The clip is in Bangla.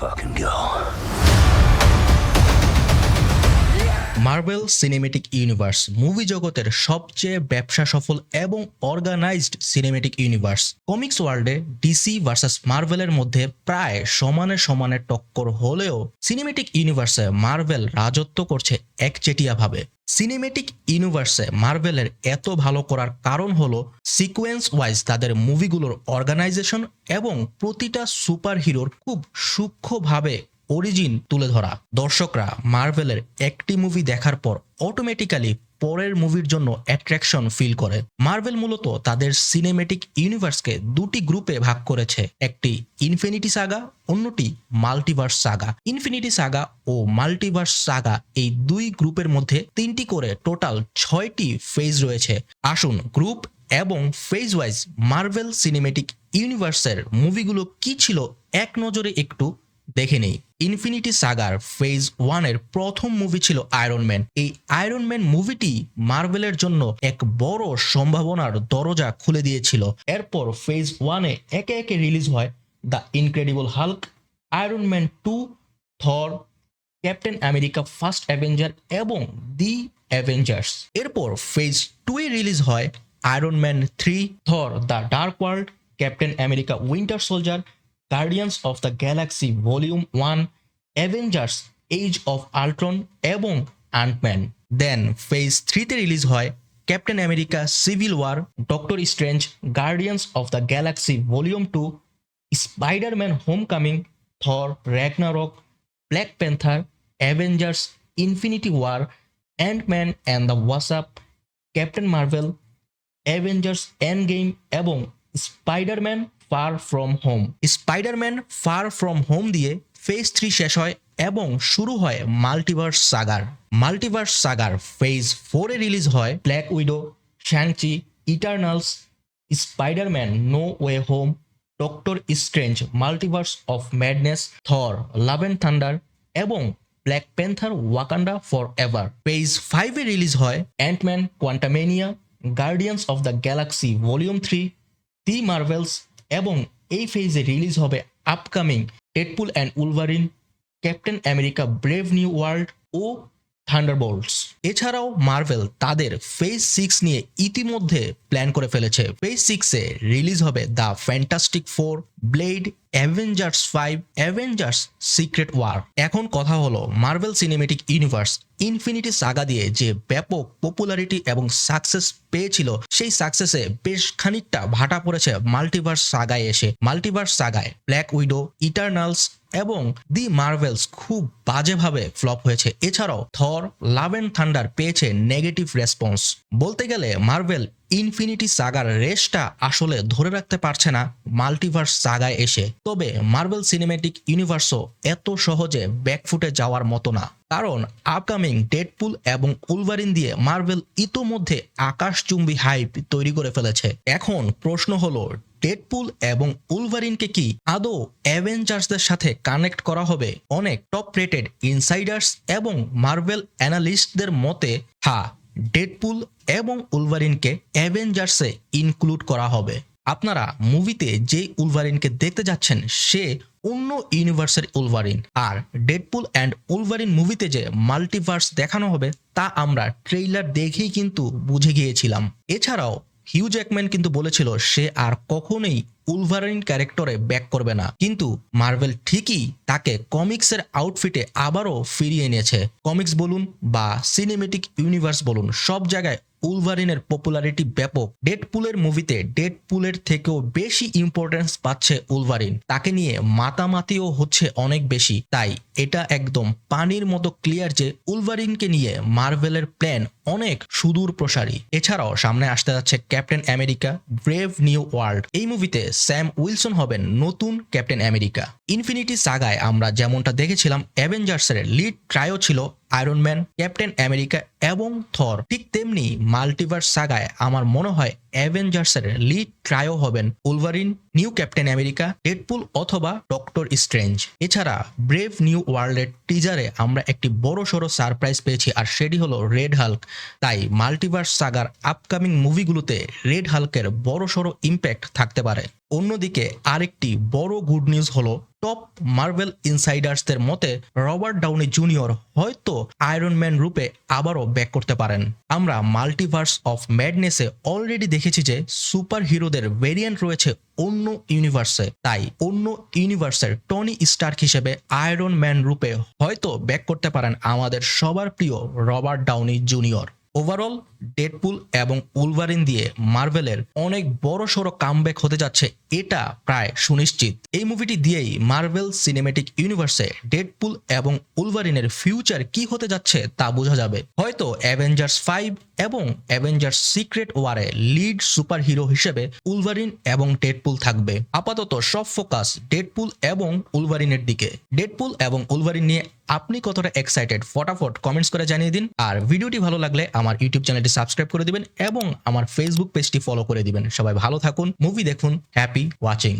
fucking go. Marvel cinematic universe movie জগতের সবচেয়ে ব্যবসা সফল এবং অর্গানাইজড সিনেমেটিক ইউনিভার্স কমিক্স ওয়ার্ল্ডে ডিসি ভার্সাস মার্ভেলের মধ্যে প্রায় সমানে সমানে টক্কর হলেও সিনেমেটিক ইউনিভার্সে মার্ভেল রাজত্ব করছে একচেটিয়াভাবে সিনেমেটিক ইউনিভার্সে মার্ভেলের এত ভালো করার কারণ হলো সিকোয়েন্স ওয়াইজ তাদের মুভিগুলোর অর্গানাইজেশন এবং প্রতিটা সুপার হিরোর খুব সূক্ষ্মভাবে অরিজিন তুলে ধরা। দর্শকরা মার্ভেলের একটি মুভি দেখার পর অটোমেটিক্যালি পরের মুভির জন্য অ্যাট্রাকশন ফিল করে। মার্ভেল মূলত তাদের সিনেমেটিক ইউনিভার্সকে দুটি গ্রুপে ভাগ করেছে। একটি ইনফিনিটি সাগা অন্যটি মাল্টিভার্স সাগা ইনফিনিটি সাগা ও মাল্টিভার্স সাগা এই দুই গ্রুপের মধ্যে তিনটি করে টোটাল ছয়টি ফেজ রয়েছে। আসুন গ্রুপ এবং ফেজ ওয়াইজ মার্ভেল সিনেমেটিক ইউনিভার্সের মুভিগুলো কি ছিল এক নজরে একটু দেখে নেই। ইনফিনিটি সাগার ফেজ ওয়ানের প্রথম মুভি ছিল আয়রন ম্যান এই আয়রন ম্যান মুভিটি মার্ভেলের জন্য এক বড় সম্ভাবনার দরজা খুলে দিয়েছিল। এরপর ফেজ ওয়ানে একে একে রিলিজ হয় the incredible Hulk Iron Man two Thor captain America first avenger এবং দি অ্যাভেঞ্জার্স এরপর ফেজ টু এ রিলিজ হয় Iron Man three Thor the dark world captain America winter soldier guardians of the galaxy volume one Avengers age of Ultron এবং আন্টম্যান দেন ফেজ থ্রিতে রিলিজ হয় captain America civil war doctor strange guardians of the galaxy volume two spider man homecoming Thor Ragnarok black panther Avengers infinity war ant man and the wasp captain Marvel Avengers endgame এবং spider man far from home spider man far from home দিয়ে ফেজ থ্রি শেষ হয় এবং শুরু হয় multiverse saga multiverse saga phase ফোরে রিলিজ হয় black widow shang chi eternals spider man no way home doctor strange multiverse of madness Thor love and thunder এবং black panther Wakanda forever phase ফাইভে রিলিজ হয় ant man quantumania guardians of the Galaxy volume three the Marvels এবং এই ফেজে রিলিজ হবে upcoming Deadpool and Wolverine Captain America Brave New World O Thunderbolts এছাড়াও মার্ভেল তাদের ফেজ সিক্স নিয়ে ইতিমধ্যে প্ল্যান করে ফেলেছে। ফেজ সিক্সে রিলিজ হবে the fantastic four blade Avengers five Avengers secret war এখন কথা হলো Marvel Cinematic Universe Infinity Saga দিয়ে যে ব্যাপক পপুলারিটি এবং সাকসেস পেয়েছিল, সেই সাকসেসে বেশ খানিকটা ভাটা পড়েছে মাল্টিভার্স সাগায় এসে। মাল্টিভার্স সাগায় ব্ল্যাক উইডো ইটার্নালস এবং দি মার্ভেলস খুব বাজেভাবে ফ্লপ হয়েছে। এছাড়াও থর লাভ অ্যান্ড থান্ডার পেয়েছে নেগেটিভ রেসপন্স বলতে গেলে মার্ভেল ইনফিনিটি সাগার রেসটা আসলে ধরে রাখতে পারছে না মাল্টিভার্স সাগায় এসে। তবে মার্বেল সিনেমেটিক ইউনিভার্সও এত সহজে ব্যাকফুটে যাওয়ার মতো না। কারণ আপকামিং ডেডপুল এবং উলভারিন দিয়ে মার্বেল ইতোমধ্যে আকাশচুম্বী হাইপ তৈরি করে ফেলেছে। এখন প্রশ্ন হলো ডেডপুল এবং উলভারিনকে কি আদৌ অ্যাভেঞ্জার্সদের সাথে কানেক্ট করা হবে? অনেক টপ রেটেড ইনসাইডার্স এবং মার্বেল অ্যানালিস্টদের মতে হ্যাঁ ডেডপুল এবং উলভারিনকে অ্যাভেঞ্জার্সে ইনক্লুড করা হবে। আপনারা মুভিতে যেই উলভারিনকে দেখতে যাচ্ছেন, সে অন্য ইউনিভার্সের উলভারিন আর ডেডপুল অ্যান্ড উলভারিন মুভিতে যে মাল্টিভার্স দেখানো হবে, তা আমরা ট্রেইলার দেখেই কিন্তু বুঝে গিয়েছিলাম। এছাড়াও হিউ জ্যাকম্যান কিন্তু বলেছিল সে আর কখনোই উলভারিন ক্যারেক্টরে ব্যাক করবে না। কিন্তু মার্ভেল ঠিকই তাকে কমিক্সের আউটফিটে আবারও ফিরিয়ে এনেছে। কমিক্স বলুন বা সিনেমেটিক ইউনিভার্স বলুন, সব জায়গায় উলভারিনের পপুলারিটি ব্যাপক। ডেডপুলের মুভিতে ডেডপুলের থেকেও বেশি ইম্পর্টেন্স পাচ্ছে উলভারিন। তাকে নিয়ে মাতামাতিও হচ্ছে অনেক বেশি। তাই এটা একদম পানির মতো ক্লিয়ার যে উলভারিনকে নিয়ে মার্ভেলের প্ল্যান অনেক সুদূর প্রসারী। এছাড়াও সামনে আসতে যাচ্ছে captain America brave new world এই মুভিতে স্যাম উইলসন হবেন নতুন ক্যাপ্টেন আমেরিকা ইনফিনিটি সাগায় আমরা যেমনটা দেখেছিলাম অ্যাভেঞ্জার্সের লিড ট্রায়ো ছিল আয়রন ম্যান ক্যাপ্টেন আমেরিকা এবং থর ঠিক তেমনি মাল্টিভার্স সাগায় আমার মনে হয় অ্যাভেঞ্জার্সের লিড ট্রায়ো হবেন Wolverine new captain America Deadpool অথবা ডক্টর স্ট্রেঞ্জ এছাড়া ব্রেভ নিউ ওয়ার্ল্ডের টিজারে আমরা একটি বড় সড়ো সারপ্রাইজ পেয়েছি, আর সেটি হলো রেড হাল্ক তাই মাল্টিভার্স সাগার আপকামিং মুভিগুলোতে রেড হাল্কের বড় সড়ো ইম্প্যাক্ট থাকতে পারে। অন্যদিকে আরেকটি বড় গুড নিউজ হলো টপ মার্ভেল ইনসাইডার্সদের মতে, রবার্ট ডাউনি জুনিয়র হয়তো আয়রন ম্যান রূপে আবারও ব্যাক করতে পারেন। আমরা মাল্টিভার্স অফ ম্যাডনেসে অলরেডি দেখেছি যে সুপার হিরোদের ভেরিয়েন্ট রয়েছে অন্য ইউনিভার্সে তাই অন্য ইউনিভার্সের টনি স্টার্ক হিসেবে আয়রন ম্যান রূপে হয়তো ব্যাক করতে পারেন আমাদের সবার প্রিয় Robert Downey junior. Overall Deadpool এবং উলভারিন দিয়ে মার্ভেলের অনেক বড় সড়ো কামব্যাক হতে যাচ্ছে, এটা প্রায় সুনিশ্চিত। এই মুভিটি দিয়েই মার্ভেল সিনেমেটিক ইউনিভার্সে ডেডপুল এবং উলভারিনের ফিউচার কি হতে যাচ্ছে তা বোঝা যাবে। হয়তো অ্যাভেঞ্জার্স ফাইভ এবং অ্যাভেঞ্জার্স সিক্রেট ওয়ারে লিড সুপার হিরো হিসেবে উলভারিন এবং ডেডপুল থাকবে। আপাতত সব ফোকাস ডেডপুল এবং উলভারিনের দিকে। ডেডপুল এবং উলভারিন নিয়ে আপনি কতটা এক্সাইটেড ফটাফট কমেন্টস করে জানিয়ে দিন। আর ভিডিওটি ভালো লাগলে আমার ইউটিউব চ্যানেলটি সাবস্ক্রাইব করে দিবেন এবং আমার ফেসবুক পেজটি ফলো করে দিবেন। সবাই ভালো থাকুন মুভি দেখুন হ্যাপি ওয়াচিং